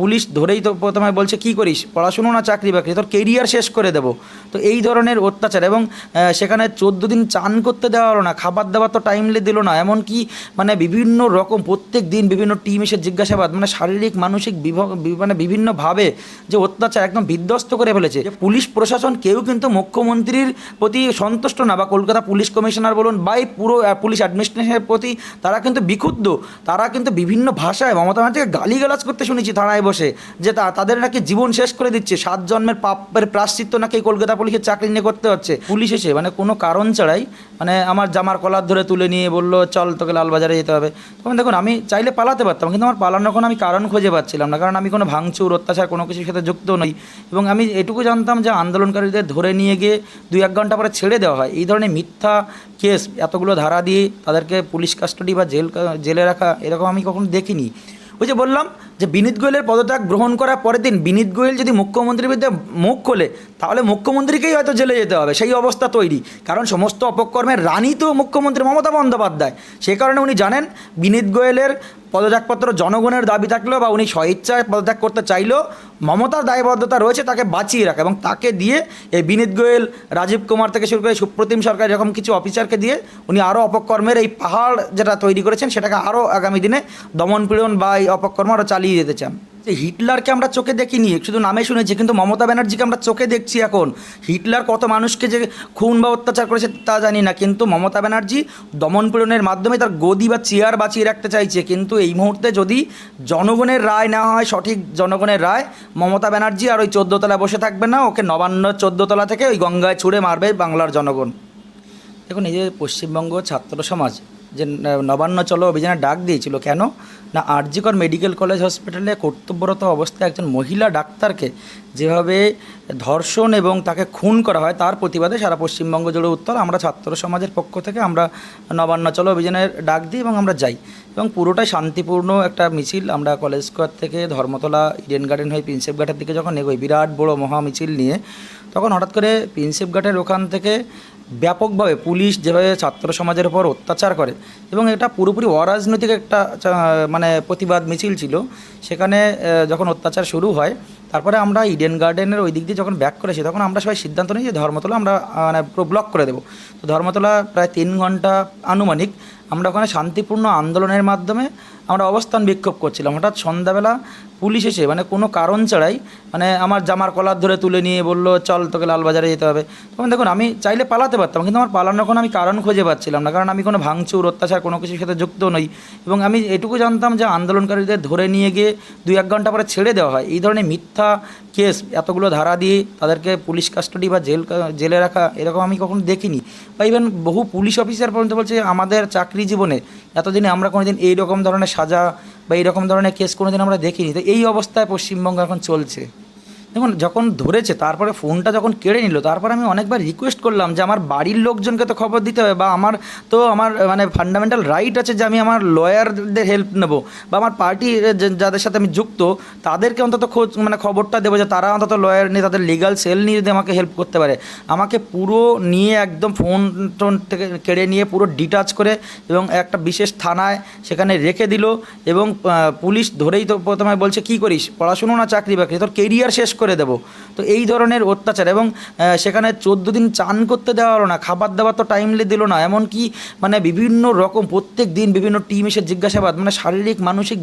Police ধরেই তো প্রথমে বলছে, কি করিস? পড়াশুনো না চাকরি বাকরি? তোর কেরিয়ার শেষ করে দেবো। তো এই ধরনের অত্যাচার এবং সেখানে চোদ্দ দিন চান করতে দেওয়া হলো না, খাবার দাবার তো টাইমলি দিল না, এমনকি মানে বিভিন্ন রকম প্রত্যেক দিন বিভিন্ন টিম এসে জিজ্ঞাসাবাদ মানে শারীরিক, মানসিক মানে বিভিন্নভাবে যে অত্যাচার একদম বিধ্বস্ত করে ফেলেছে। পুলিশ প্রশাসন কেউ কিন্তু মুখ্যমন্ত্রীর প্রতি সন্তুষ্ট না, বা কলকাতা পুলিশ কমিশনার বলুন, বা এই পুরো পুলিশ অ্যাডমিনিস্ট্রেশনের প্রতি তারা কিন্তু বিক্ষুব্ধ। তারা কিন্তু বিভিন্ন ভাষায় মমতা ব্যানার্জিকে গালিগালাজ করতে শুনেছি। থানায় বসে, যে তা তাদের নাকি জীবন শেষ করে দিচ্ছে। সাত জন্মের পাপের প্রাশ্চিত্য নাকি কলকাতা পুলিশের চাকরি নিয়ে করতে হচ্ছে। পুলিশ এসে মানে কোনো কারণ ছাড়াই মানে আমার জামার কলার ধরে তুলে নিয়ে বলল, চল তোকে লালবাজারে যেতে হবে। তখন দেখুন, আমি চাইলে পালাতে পারতাম, কিন্তু আমার পালানোর কোনো আমি কারণ খুঁজে পাচ্ছিলাম না, কারণ আমি কোনো ভাঙচুর, অত্যাচার, কোনো কিছুর সাথে যুক্ত নই। এবং আমি এটুকু জানতাম যে আন্দোলনকারীদের ধরে নিয়ে গিয়ে দুই এক ঘণ্টা পরে ছেড়ে দেওয়া হয়। এই ধরনের মিথ্যা কেস, এতগুলো ধারা দিয়ে তাদেরকে পুলিশ কাস্টডি বা জেল, জেলে রাখা, এরকম আমি কখনো দেখিনি। ওই যে বললাম যে বিনীত গোয়েলের পদত্যাগ গ্রহণ করার পরের দিন বিনীত গোয়েল যদি মুখ্যমন্ত্রীর বিরুদ্ধে মুখ খোলে, তাহলে মুখ্যমন্ত্রীকেই হয়তো জেলে যেতে হবে। সেই অবস্থা তৈরি। কারণ সমস্ত অপকর্মের রানী তো মুখ্যমন্ত্রী মমতা বন্দ্যোপাধ্যায়। সে কারণে উনি জানেন, বিনীত গোয়েলের পদত্যাগপত্র জনগণের দাবি থাকলেও বা উনি স্বইচ্ছায় পদত্যাগ করতে চাইলেও মমতার দায়বদ্ধতা রয়েছে, তাকে বাঁচিয়ে রাখা এবং তাকে দিয়ে এই বিনীত গোয়েল, রাজীব কুমার থেকে শুরু করে সুপ্রতিম সরকার এরকম কিছু অফিসারকে দিয়ে উনি আরও অপকর্মের এই পাহাড় যেটা তৈরি করেছেন, সেটাকে আরও আগামী দিনে দমন পীড়ন বা এই অপকর্ম আরও চালিয়ে যেতে চান। হিটলারকে আমরা চোখে দেখিনি, শুধু নামে শুনেছি, কিন্তু মমতা ব্যানার্জিকে আমরা চোখে দেখছি এখন। হিটলার কত মানুষকে যে খুন বা অত্যাচার করেছে তা জানি না, কিন্তু মমতা ব্যানার্জি দমন পীড়নের মাধ্যমে তার গদি বা চেয়ার বাঁচিয়ে রাখতে চাইছে। কিন্তু এই মুহূর্তে যদি জনগণের রায় না হয়, সঠিক জনগণের রায়, মমতা ব্যানার্জি আর ওই চোদ্দোতলায় বসে থাকবে না, ওকে নবান্ন চোদ্দোতলা থেকে ওই গঙ্গায় ছুঁড়ে মারবে বাংলার জনগণ। দেখুন, এই যে পশ্চিমবঙ্গ ছাত্র সমাজ যে নবান্ন চলো অভিযানে ডাক দিয়েছিল। কেন? না, আরজিকর মেডিকেল কলেজ হসপিটালে কর্তব্যরত অবস্থায় একজন মহিলা ডাক্তারকে যেভাবে ধর্ষণ এবং তাকে খুন করা হয়, তার প্রতিবাদে সারা পশ্চিমবঙ্গ জুড়ে উত্তর। আমরা ছাত্র সমাজের পক্ষ থেকে আমরা নবান্ন চলো অভিযানের ডাক দিই এবং আমরা যাই। এবং পুরোটাই শান্তিপূর্ণ একটা মিছিল। আমরা কলেজ স্কোয়ার থেকে ধর্মতলা, ইডেন গার্ডেন হয়ে প্রিন্সেপ ঘাটের দিকে যখন এগোই, বিরাট বড় মহা মিছিল নিয়ে, তখন হঠাৎ করে প্রিন্সেপ ঘাটের ওখান থেকে ব্যাপকভাবে পুলিশ যেভাবে ছাত্র সমাজের উপর অত্যাচার করে, এবং এটা পুরোপুরি অরাজনৈতিক একটা মানে প্রতিবাদ মিছিল ছিল, সেখানে যখন অত্যাচার শুরু হয়, তারপরে আমরা ইডেন গার্ডেনের ওই দিক দিয়ে যখন ব্যাক করেছি, তখন আমরা সবাই সিদ্ধান্ত নিই যে ধর্মতলা আমরা মানে পুরো ব্লক করে দেবো। তো ধর্মতলা প্রায় তিন ঘণ্টা আনুমানিক আমরা ওখানে শান্তিপূর্ণ আন্দোলনের মাধ্যমে আমরা অবস্থান বিক্ষোভ করছিলাম। হঠাৎ সন্ধ্যাবেলা পুলিশ এসে মানে কোনো কারণ ছাড়াই মানে আমার জামার কলার ধরে তুলে নিয়ে বলল, চল তোকে লালবাজারে যেতে হবে। তখন দেখুন, আমি চাইলে পালাতে পারতাম, কিন্তু আমার পালানোর কোনো আমি কারণ খুঁজে পাচ্ছিলাম না, কারণ আমি কোনো ভাঙচুর, অত্যাচার, কোনো কিছুর সাথে যুক্ত নই। এবং আমি এটুকু জানতাম যে আন্দোলনকারীদের ধরে নিয়ে গিয়ে দুই এক ঘণ্টা পরে ছেড়ে দেওয়া হয়। এই ধরনের মিথ্যা কেস, এতগুলো ধারা দিয়ে তাদেরকে পুলিশ কাস্টডি বা জেল, জেলে রাখা এরকম আমি কখনো দেখিনি। বা ইভেন বহু পুলিশ অফিসার পর্যন্ত বলছে আমাদের চাকরি জীবনে, এতদিনে আমরা কোনোদিন এই রকম ধরনের সাজা বা এরকম ধরনের কেস কোনোদিন আমরা দেখিনি। তো এই অবস্থায় পশ্চিমবঙ্গ এখন চলছে। দেখুন, যখন ধরেছে, তারপরে ফোনটা যখন কেড়ে নিল, তারপর আমি অনেকবার রিকোয়েস্ট করলাম যে আমার বাড়ির লোকজনকে তো খবর দিতে হবে, বা আমার তো আমার মানে ফান্ডামেন্টাল রাইট আছে যে আমি আমার লয়ারদের হেল্প নেব, বা আমার পার্টি যাদের সাথে আমি যুক্ত, তাদেরকে অন্তত খোঁজ মানে খবরটা দেবো যে তারা অন্তত লয়ার নিয়ে, তাদের লিগাল সেল নিয়ে যদি আমাকে হেল্প করতে পারে। আমাকে পুরো নিয়ে একদম ফোন টোন থেকে কেড়ে নিয়ে পুরো ডিটাচ করে এবং একটা বিশেষ থানায় সেখানে রেখে দিল এবং পুলিশ ধরেই তো প্রথমে বলছে, কি করিস? পড়াশুনো না চাকরি বাকরি? তোর কেরিয়ার শেষ করে দেবো। তো এই ধরনের অত্যাচার এবং সেখানে চোদ্দ দিন চান করতে দেওয়া হলো না, খাবার দাবার তো টাইমলি দিল না, এমনকি মানে বিভিন্ন রকম প্রত্যেক দিন বিভিন্ন টিম এসে জিজ্ঞাসাবাদ মানে শারীরিক, মানসিক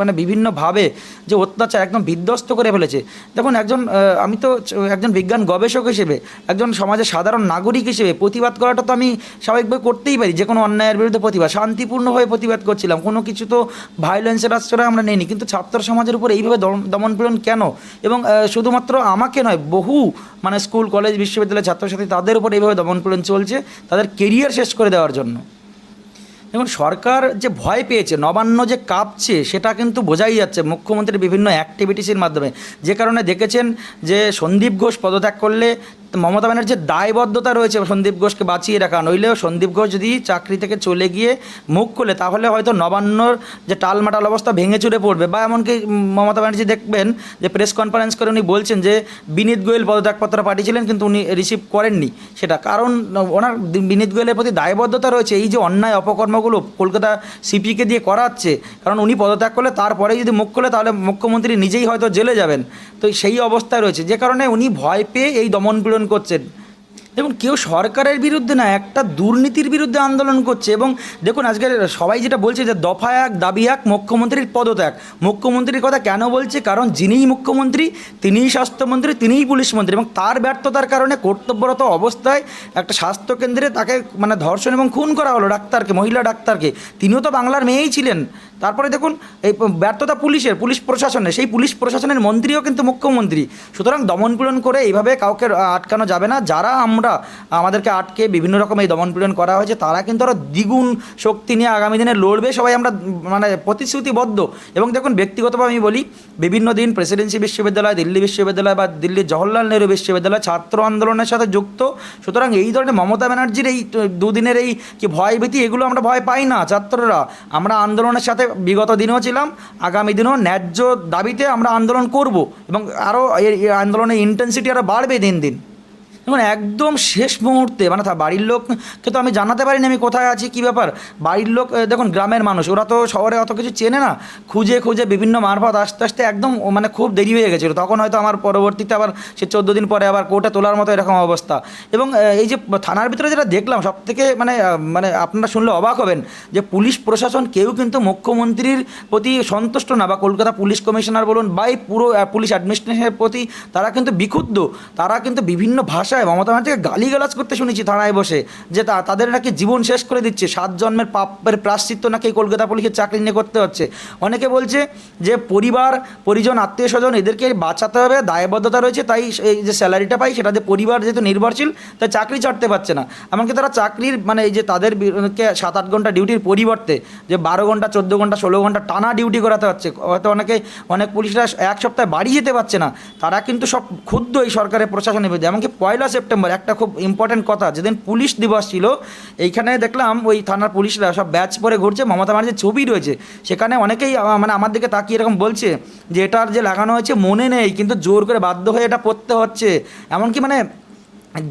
মানে বিভিন্নভাবে যে অত্যাচার একদম বিধ্বস্ত করে ফেলেছে। দেখুন, একজন আমি তো একজন বিজ্ঞান গবেষক হিসেবে, একজন সমাজের সাধারণ নাগরিক হিসেবে প্রতিবাদ করাটা তো আমি স্বাভাবিকভাবে করতেই পারি, যে কোনো অন্যায়ের বিরুদ্ধে প্রতিবাদ, শান্তিপূর্ণভাবে প্রতিবাদ করছিলাম, কোনো কিছু তো ভায়োলেন্সের আশ্রয় আমরা নেইনি, কিন্তু ছাত্র সমাজের উপর এইভাবে দমন- দমনপীড়ন কেন? এবং শুধুমাত্র আমাকে নয়, বহু মানে স্কুল, কলেজ বিশ্ববিদ্যালয়ের ছাত্রছাত্রী তাদের উপর এইভাবে দমনপীড়ন চলছে, তাদের কেরিয়ার শেষ করে দেওয়ার জন্য। দেখুন, সরকার যে ভয় পেয়েছে, নবান্ন যে কাঁপছে, সেটা কিন্তু বোঝাই যাচ্ছে মুখ্যমন্ত্রীর বিভিন্ন অ্যাক্টিভিটিসের মাধ্যমে। যে কারণে দেখেছেন যে সন্দীপ ঘোষ পদত্যাগ করলে মমতা ব্যানার্জির দায়বদ্ধতা রয়েছে, সন্দীপ ঘোষকে বাঁচিয়ে রাখা, নইলেও সন্দীপ ঘোষ যদি চাকরি থেকে চলে গিয়ে মুখ খুলে, তাহলে হয়তো নবান্নর যে টালমাটাল অবস্থা ভেঙে চুরে পড়বে। বা এমনকি মমতা ব্যানার্জি দেখবেন যে প্রেস কনফারেন্স করে উনি বলছেন যে বিনীত গোয়েল পদত্যাগপত্র পাঠিয়েছিলেন, কিন্তু উনি রিসিভ করেননি সেটা। কারণ ওনার বিনীত গোয়েলের প্রতি দায়বদ্ধতা রয়েছে, এই যে অন্যায় অপকর্মগুলো কলকাতা সিপিকে দিয়ে করাচ্ছে, কারণ উনি পদত্যাগ করলে তারপরে যদি মুখ খুলে, তাহলে মুখ্যমন্ত্রী নিজেই হয়তো জেলে যাবেন। তো সেই অবস্থায় রয়েছে। যে কারণে উনি ভয় পেয়ে এই দমন পীড়ন করছেন দেখুন, কেউ সরকারের বিরুদ্ধে না, একটা দুর্নীতির বিরুদ্ধে আন্দোলন করছে এবং দেখুন, আজকের সবাই যেটা বলছে যে দফা এক, দাবি এক, মুখ্যমন্ত্রীর পদত্যাগ। মুখ্যমন্ত্রীর কথা কেন বলছে? কারণ যিনিই মুখ্যমন্ত্রী, তিনিই স্বাস্থ্যমন্ত্রী, তিনিই পুলিশ মন্ত্রী এবং তার ব্যর্থতার কারণে কর্তব্যরত অবস্থায় একটা স্বাস্থ্যকেন্দ্রে তাকে মানে ধর্ষণ এবং খুন করা হলো ডাক্তারকে, মহিলা ডাক্তারকে। তিনিও তো বাংলার মেয়েই ছিলেন। তারপরে দেখুন, এই ব্যর্থতা পুলিশের, পুলিশ প্রশাসনের, সেই পুলিশ প্রশাসনের মন্ত্রীও কিন্তু মুখ্যমন্ত্রী। সুতরাং দমনপীড়ন করে এইভাবে কাউকে আটকানো যাবে না। যারা আমরা, আমাদেরকে আটকে বিভিন্ন রকম এই দমনপীড়ন করা হয়েছে, তারা কিন্তু আরও দ্বিগুণ শক্তি নিয়ে আগামী দিনে লড়বে। সবাই আমরা মানে প্রতিশ্রুতিবদ্ধ। এবং দেখুন, ব্যক্তিগতভাবে আমি বলি, বিভিন্ন দিন প্রেসিডেন্সি বিশ্ববিদ্যালয়, দিল্লি বিশ্ববিদ্যালয় বা দিল্লির জওহরলাল নেহরু বিশ্ববিদ্যালয় ছাত্র আন্দোলনের সাথে যুক্ত। সুতরাং এই ধরনের মমতা ব্যানার্জির এই দুদিনের এই কি ভয়ভীতি, এগুলো আমরা ভয় পাই না ছাত্ররা। আমরা আন্দোলনের সাথে বিগত দিনেও ছিলাম, আগামী দিনেও ন্যায্য দাবিতে আমরা আন্দোলন করব এবং আরও এই আন্দোলনের ইন্টেন্সিটি আরও বাড়বে দিন দিন। দেখুন, একদম শেষ মুহূর্তে মানে বাড়ির লোককে তো আমি জানাতে পারিনি আমি কোথায় আছি, কী ব্যাপার? বাড়ির লোক দেখুন, গ্রামের মানুষ, ওরা তো শহরে অত কিছু চেনে না। খুঁজে খুঁজে বিভিন্ন মারফত আস্তে আস্তে একদম মানে খুব দেরি হয়ে গেছিল। তখন হয়তো আমার পরবর্তীতে আবার সে চোদ্দ দিন পরে আবার কোর্টে তোলার মতো এরকম অবস্থা। এবং এই যে থানার ভিতরে যেটা দেখলাম সব থেকে মানে মানে আপনারা শুনলে অবাক হবেন যে পুলিশ প্রশাসন কেউ কিন্তু মুখ্যমন্ত্রীর প্রতি সন্তুষ্ট না, বা কলকাতা পুলিশ কমিশনার বলুন, বা পুরো পুলিশ অ্যাডমিনিস্ট্রেশনের প্রতি তারা কিন্তু বিক্ষুব্ধ। তারা কিন্তু বিভিন্ন ভাষায় মমতা ব্যানার্জিকে গালিগালাজ করতে শুনেছি থানায় বসে, যে তা, তাদের নাকি জীবন শেষ করে দিচ্ছে। সাত জন্মের পাপের প্রাশ্চিত্য নাকি কলকাতা পুলিশের চাকরি নিয়ে করতে হচ্ছে। অনেকে বলছে যে পরিবার, পরিজন আত্মীয় স্বজন এদেরকে বাঁচাতে হবে, দায়বদ্ধতা রয়েছে, তাই এই যে স্যালারিটা পাই, সেটা সেটাতে পরিবার যেহেতু নির্ভরশীল, তাই চাকরি ছাড়তে পারছে না। এমনকি তারা চাকরির মানে এই যে তাদের সাত আট ঘণ্টা ডিউটির পরিবর্তে, যে বারো ঘণ্টা, চোদ্দ ঘণ্টা, ষোলো ঘণ্টা টানা ডিউটি করাতে হচ্ছে, হয়তো অনেকে, অনেক পুলিশরা এক সপ্তাহে বাড়ি যেতে পারছে না, তারা কিন্তু সব ক্ষুদ্র এই সরকারের প্রশাসনের বিরুদ্ধে। এমনকি পয়লা সেপ্টেম্বর, একটা খুব ইম্পর্টেন্ট কথা, যেদিন পুলিশ দিবস ছিল, এইখানে দেখলাম ওই থানার পুলিশরা সব ব্যাচ পরে ঘুরছে, মমতা ব্যানার্জির ছবি রয়েছে, সেখানে অনেকেই মানে আমার দিকে তাকিয়ে এরকম বলছে যে, এটার যে লাগানো হয়েছে মনে নেই, কিন্তু জোর করে বাধ্য হয়ে এটা পড়তে হচ্ছে। এমনকি মানে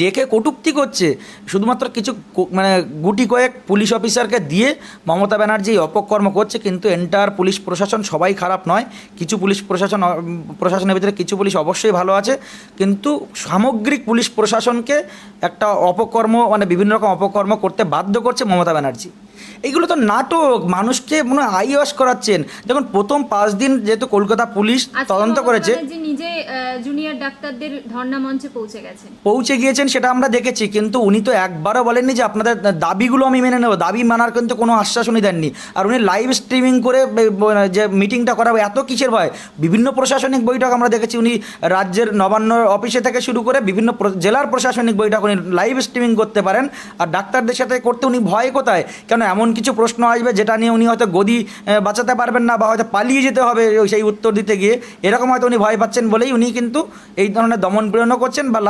দেখে কটুক্তি করছে। শুধুমাত্র কিছু মানে গুটি কয়েক পুলিশ অফিসারকে দিয়ে মমতা ব্যানার্জি অপকর্ম করছে, কিন্তু এন্টার পুলিশ প্রশাসন সবাই খারাপ নয়। কিছু পুলিশ প্রশাসন প্রশাসনের ভিতরে কিছু পুলিশ অবশ্যই ভালো আছে, কিন্তু সামগ্রিক পুলিশ প্রশাসনকে একটা অপকর্ম মানে বিভিন্ন রকম অপকর্ম করতে বাধ্য করছে মমতা ব্যানার্জি। এইগুলো তো নাটক মানুষকে মনে হয় আই ওয়াশ করাচ্ছেন। দেখুন প্রথম পাঁচ দিন যেহেতু কলকাতা পুলিশ তদন্ত করেছে। নিজে জুনিয়র ডাক্তারদের ধর্ণা মঞ্চে পৌঁছে গেছেন। পৌঁছে গিয়েছেন সেটা আমরা দেখেছি কিন্তু উনি তো একবারও বলেননি যে আপনাদের দাবিগুলো আমি মেনে নেব। দাবি মানার কিন্তু কোনো আশ্বাস উনি দেননি। আর উনি লাইভ স্ট্রিমিং করে যে মিটিংটা করাবে এত কিসের ভয়? বিভিন্ন প্রশাসনিক বৈঠক আমরা দেখেছি উনি রাজ্যের নবান্ন অফিসে থেকে শুরু করে বিভিন্ন জেলার প্রশাসনিক বৈঠক উনি লাইভ স্ট্রিমিং করতে পারেন। আর ডাক্তারদের সাথে করতে উনি ভয় কোথায়? কেন এমন কিছু প্রশ্ন আসবে যেটা নিয়ে উনি হয়তো গদি বাঁচাতে পারবেন না বা হয়তো পালিয়ে যেতে হবে সেই উত্তর দিতে গিয়ে। এরকম হয়তো উনি ভয় পাচ্ছেন বলেই উনি কিন্তু এই ধরনের দমন প্রেরণও করছেন বা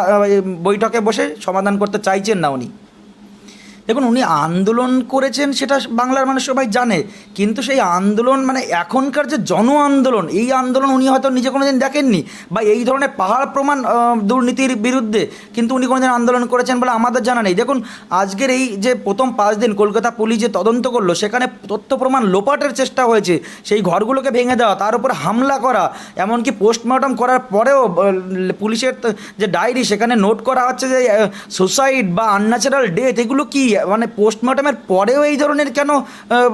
বৈঠকে বসে সমাধান করতে চাইছেন না উনি। দেখুন, উনি আন্দোলন করেছেন সেটা বাংলার মানুষ সবাই জানে, কিন্তু সেই আন্দোলন মানে এখনকার যে জন আন্দোলন, এই আন্দোলন উনি হয়তো নিজে কোনো দিন দেখেননি, বা এই ধরনের পাহাড় প্রমাণ দুর্নীতির বিরুদ্ধে, কিন্তু উনি কোনোদিন আন্দোলন করেছেন বলে আমাদের জানা নেই। দেখুন, আজকের এই যে প্রথম পাঁচ দিন কলকাতা পুলিশ যে তদন্ত করল, সেখানে তথ্য প্রমাণ লোপাটের চেষ্টা হয়েছে, সেই ঘরগুলোকে ভেঙে দেওয়া, তার উপর হামলা করা, এমনকি পোস্টমর্টম করার পরেও পুলিশের যে ডায়েরি, সেখানে নোট করা হচ্ছে যে সুসাইড বা আনন্যাচারাল ডেথ, এগুলো কি? মানে পোস্টমর্টমের পরেও এই ধরনের কেন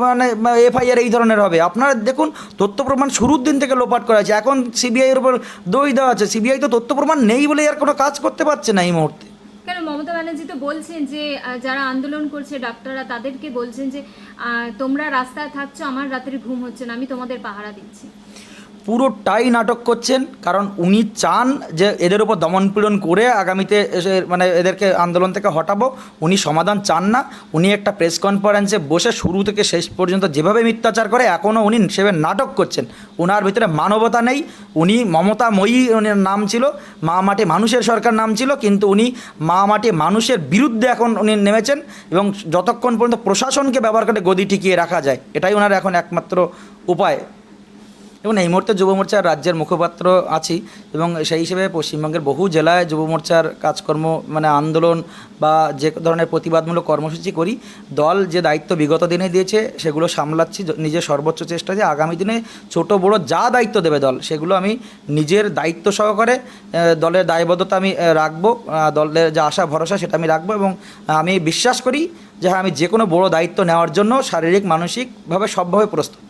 মানে এফআইআর এই ধরনের হবে? আপনারা দেখুন, তথ্য প্রমাণ শুরুর দিন থেকে লোপাট করা আছে। এখন সিবিআইয়ের উপর দই দেওয়া আছে। সিবিআই তো তথ্য প্রমাণ নেই বলে আর কোনো কাজ করতে পারছে না এই মুহূর্তে। কেন মমতা ব্যানার্জি তো বলছেন যে যারা আন্দোলন করছে ডাক্তাররা, তাদেরকে বলছেন যে তোমরা রাস্তায় থাকছো, আমার রাতের ঘুম হচ্ছে না, আমি তোমাদের পাহারা দিচ্ছি। পুরোটাই নাটক করছেন, কারণ উনি চান যে এদের উপর দমনপীড়ন করে আগামীতে মানে এদেরকে আন্দোলন থেকে হটাবো। উনি সমাধান চান না। উনি একটা প্রেস কনফারেন্সে বসে শুরু থেকে শেষ পর্যন্ত যেভাবে মিথ্যাচার করে, এখনও উনি সেভাবে নাটক করছেন। ওনার ভিতরে মানবতা নেই। উনি মমতাময়ী উনার নাম ছিল, মা মাটি মানুষের সরকার নাম ছিল, কিন্তু উনি মা মাটি মানুষের বিরুদ্ধে এখন উনি নেমেছেন এবং যতক্ষণ পর্যন্ত প্রশাসনকে ব্যবহার করে গদি টিকিয়ে রাখা যায়, এটাই ওনার এখন একমাত্র উপায়। এবং এই মুহূর্তে যুব মোর্চার রাজ্যের মুখপাত্র আছি এবং সেই হিসেবে পশ্চিমবঙ্গের বহু জেলায় যুব মোর্চার কাজকর্ম মানে আন্দোলন বা যে ধরনের প্রতিবাদমূলক কর্মসূচি করি, দল যে দায়িত্ব বিগত দিনে দিয়েছে সেগুলো সামলাচ্ছি নিজের সর্বোচ্চ চেষ্টা যে আগামী দিনে ছোট বড় যা দায়িত্ব দেবে দল, সেগুলো আমি নিজের দায়িত্ব সহকারে দলের দায়বদ্ধতা আমি রাখব দলের যে আশা, ভরসা সেটা আমি রাখব এবং আমি বিশ্বাস করি যে হ্যাঁ আমি যে কোনো বড় দায়িত্ব নেওয়ার জন্য শারীরিক, মানসিকভাবে সবভাবে প্রস্তুত।